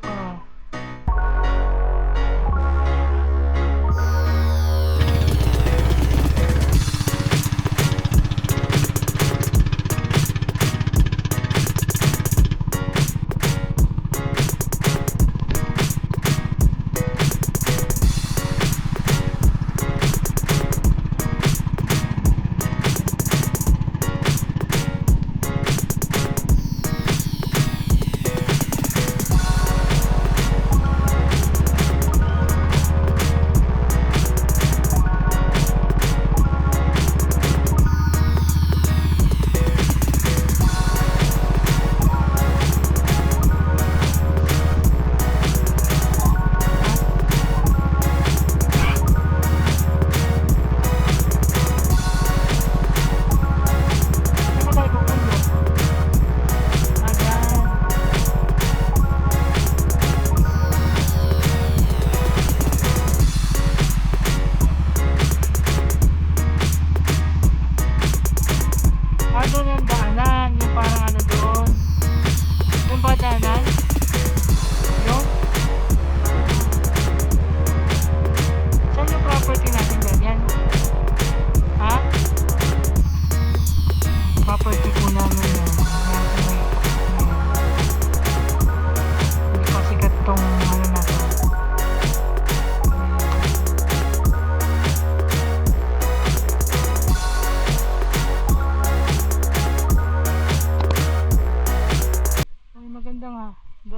Google.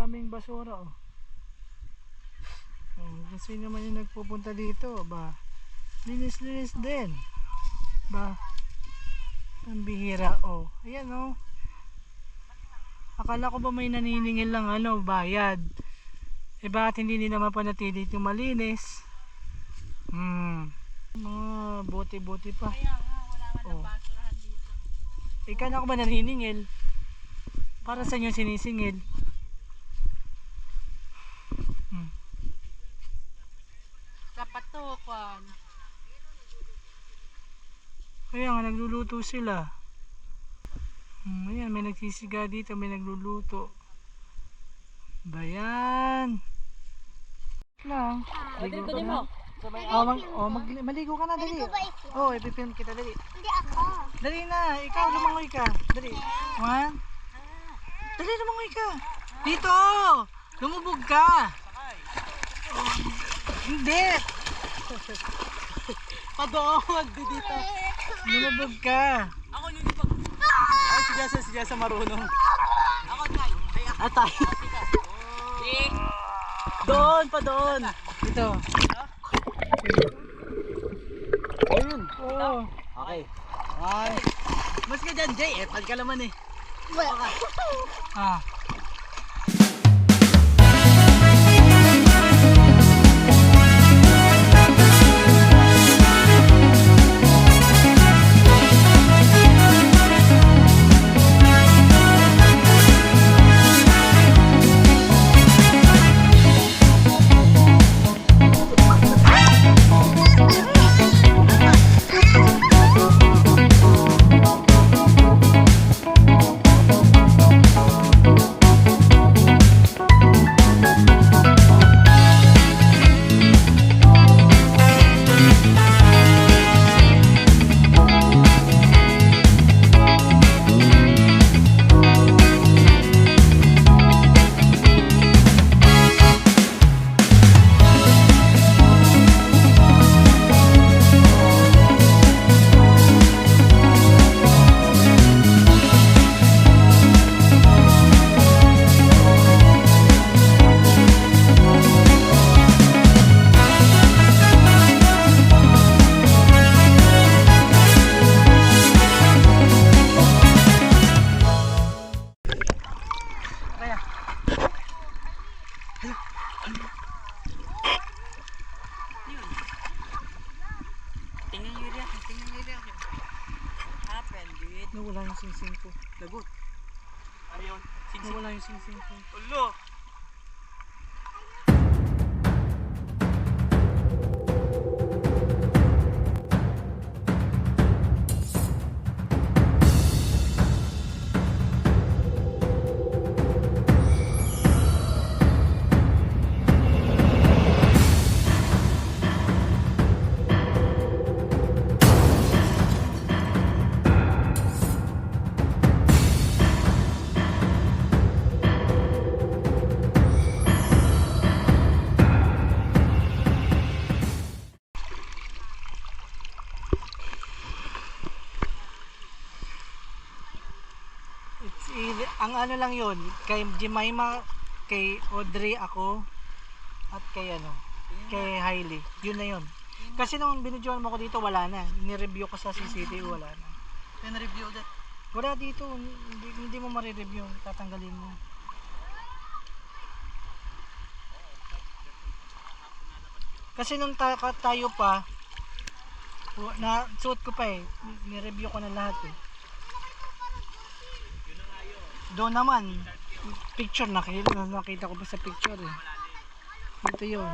Daming basura, oh. Oh, kasi naman yung nagpupunta dito, ba? Linis-linis din. Ba? Ang bihira, oh. Ayan, oh. Akala ko ba may naniningil lang, ano, bayad. Eh, bakit hindi nila mapanatili yung malinis? Hmm. Mga bote-bote pa. Kaya nga, wala man Oh. basurahan dito. Ikaw na ako ba naniningil? Para sa inyo sinisingil? Kaya nga nagluluto sila. Hmm, ayan, may nagsisiga dito, may nagluluto. Bayan. Lang. Ligo ka na. Oh, mag, oh mag, maligo ka na, dali. Oh, ipipilm kita, dali. Hindi ako. Dali na, ikaw lumangoy ka. Dali. One. Dali, lumangoy ka. Dito! Lumubog ka. Oh, hindi. Padoon, di dito. Lumubog ka. Ako nilipag. Ay, si Jessa, si Jessa marunong. Ako tay. Atay. Di. Doon pa doon. Dito. Ayun. Oo. Okay. One. Mas ka dyan, Jay. Eh, pag ka naman eh. Ah. Tingnan yung reaction. Tingnan yung reaction. Happen, dude. Nawala yung sing-sing ko. Lagot. Ano yun? Nawala yung sing-sing ko. Ulo. Ang ano lang yun, kay Jemima, kay Audrey ako, at kay ano, kay Hailey. Yun na yun. Kasi nung binidyoan mo ko dito, wala na. Ni-review ko sa CCTV, wala na. Pin-review ulit. Wala dito, hindi, hindi mo marireview, tatanggalin mo. Kasi nung ta- tayo pa, na suot ko pa eh, ni-review ko na lahat eh. Doon naman, picture nakita, nakita ko pa sa picture eh. Ito yun.